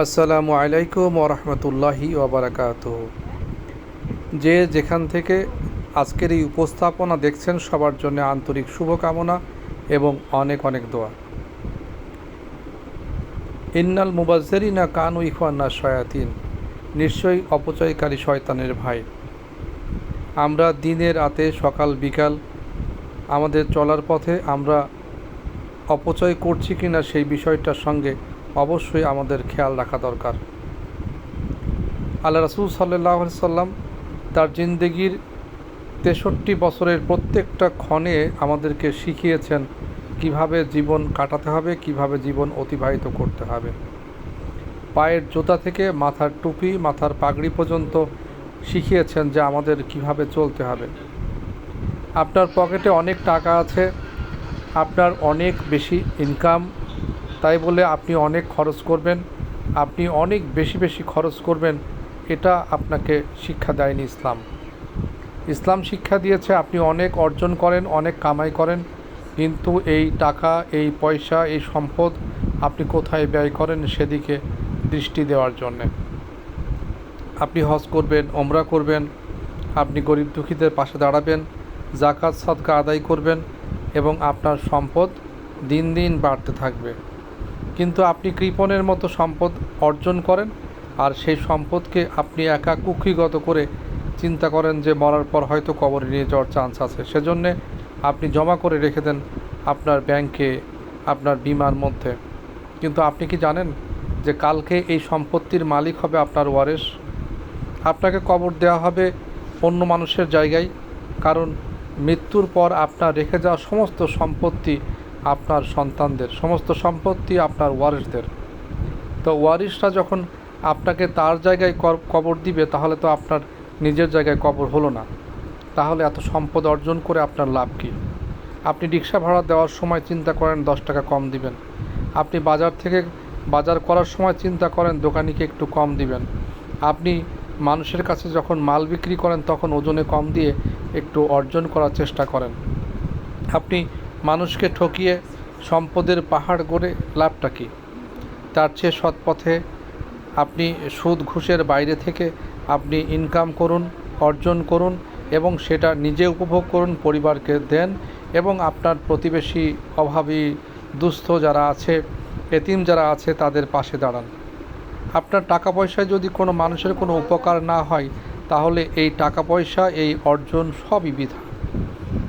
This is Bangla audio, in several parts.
আসসালামু আলাইকুম ওরহমতুল্লাহি ওবরাকাত যে যেখান থেকে আজকের এই উপস্থাপনা দেখছেন, সবার জন্য আন্তরিক শুভকামনা এবং অনেক অনেক দোয়া। ইন্নাল মুবাজ্জেরিনা কানু ইখওয়ান্না শয়াতিন। নিশ্চয়ই অপচয়কারী শয়তানের ভাই। আমরা দিনে রাতে, সকাল, বিকাল আমাদের চলার পথে আমরা অপচয় করছি কিনা সেই বিষয়টার সঙ্গে অবশ্যই আমাদের খেয়াল রাখা দরকার। আল্লাহ রাসুল সাল্লাহ সাল্লাম তার জিন্দগির তেষট্টি বছরের প্রত্যেকটা ক্ষণে আমাদেরকে শিখিয়েছেন কীভাবে জীবন কাটাতে হবে, কীভাবে জীবন অতিবাহিত করতে হবে। পায়ের জুতা থেকে মাথার টুপি, মাথার পাগড়ি পর্যন্ত শিখিয়েছেন যে আমাদের কীভাবে চলতে হবে। আপনার পকেটে অনেক টাকা আছে, আপনার অনেক বেশি ইনকাম তাই বলে আপনি অনেক খরচ করবেন, আপনি অনেক বেশি বেশি খরচ করবেন, এটা আপনাকে শিক্ষা দেয়নি ইসলাম। ইসলাম শিক্ষা দিয়েছে আপনি অনেক অর্জন করেন, অনেক কামাই করেন, কিন্তু এই টাকা, এই পয়সা, এই সম্পদ আপনি কোথায় ব্যয় করেন সেদিকে দৃষ্টি দেওয়ার জন্যে। আপনি হজ করবেন, ওমরা করবেন, আপনি গরিব দুঃখীদের পাশে দাঁড়াবেন জাকাত সদকা আদায় করবেন এবং আপনার সম্পদ দিন দিন বাড়তে থাকবে। কিন্তু আপনি কৃপণের মতো সম্পদ অর্জন করেন আর সেই সম্পদকে আপনি একা কুক্ষিগত করে চিন্তা করেন যে মরার পর হয়তো কবরে নিয়ে যাওয়ার চান্স আছে। সেজন্যে আপনি জমা করে রেখে দেন আপনার ব্যাংকে, আপনার বিমার মধ্যে। কিন্তু আপনি কি জানেন যে কালকে এই সম্পত্তির মালিক হবে আপনার ওয়ারেস আপনাকে কবর দেওয়া হবে অন্য মানুষের জায়গায়, কারণ মৃত্যুর পর আপনার রেখে যাওয়া সমস্ত সম্পত্তি আপনার সন্তানদের, সমস্ত সম্পত্তি আপনার ওয়ারিসদের তো ওয়ারিসরা যখন আপনাকে তার জায়গায় কবর দিবে, তাহলে তো আপনার নিজের জায়গায় কবর হলো না। তাহলে এত সম্পদ অর্জন করে আপনার লাভ কী? আপনি রিক্সা ভাড়া দেওয়ার সময় চিন্তা করেন, দশ টাকা কম দিবেন। আপনি বাজার থেকে বাজার করার সময় চিন্তা করেন, দোকানিকে একটু কম দিবেন। আপনি মানুষের কাছে যখন মাল বিক্রি করেন, তখন ওজনে কম দিয়ে একটু অর্জন করার চেষ্টা করেন। আপনি মানুষকে ঠকিয়ে সম্পদের পাহাড় গড়ে লাভটা কী? তার চেয়ে সৎ পথে আপনি সুদ ঘুষের বাইরে থেকে আপনি ইনকাম করুন, অর্জন করুন এবং সেটা নিজে উপভোগ করুন, পরিবারকে দেন এবং আপনার প্রতিবেশী, অভাবী, দুস্থ যারা আছে, এতিম যারা আছে তাদের পাশে দাঁড়ান। আপনার টাকা পয়সায় যদি কোনো মানুষের কোনো উপকার না হয়, তাহলে এই টাকা পয়সা, এই অর্জন সবই বৃথা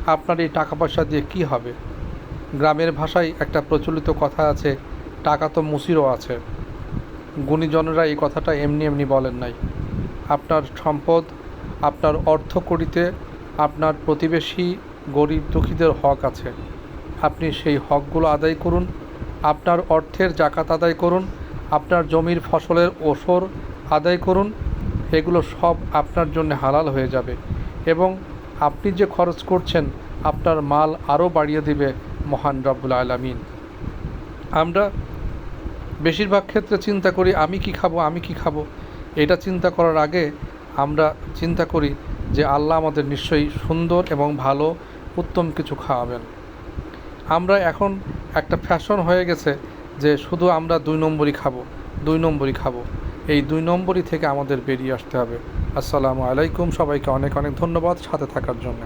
আপনার এই টাকা পয়সা দিয়ে কি হবে? গ্রামের ভাষায় একটা প্রচলিত কথা আছে, টাকা তো মুসিরও আছে। গুণীজনেরা এই কথাটা এমনি এমনি বলেন নাই। আপনার সম্পদ, আপনার অর্থ করিতে আপনার প্রতিবেশী গরিব দুঃখীদের হক আছে। আপনি সেই হকগুলো আদায় করুন, আপনার অর্থের জাকাত আদায় করুন, আপনার জমির ফসলের ওসর আদায় করুন, এগুলো সব আপনার জন্য হালাল হয়ে যাবে এবং আপনি যে খরচ করছেন, আপনার মাল আরও বাড়িয়ে দিবে মহান রব্বুল আলমিন। আমরা বেশিরভাগ ক্ষেত্রে চিন্তা করি, আমি কি খাব, আমি কি খাব? এটা চিন্তা করার আগে আমরা চিন্তা করি যে আল্লাহ আমাদের নিশ্চয়ই সুন্দর এবং ভালো, উত্তম কিছু খাওয়াবেন। আমরা এখন একটা ফ্যাশন হয়ে গেছে যে শুধু আমরা দুই নম্বরই খাব, দুই নম্বরই খাব। এই দুই নম্বরই থেকে আমাদের বেরিয়ে আসতে হবে। আসসালামু আলাইকুম। সবাইকে অনেক অনেক ধন্যবাদ সাথে থাকার জন্য।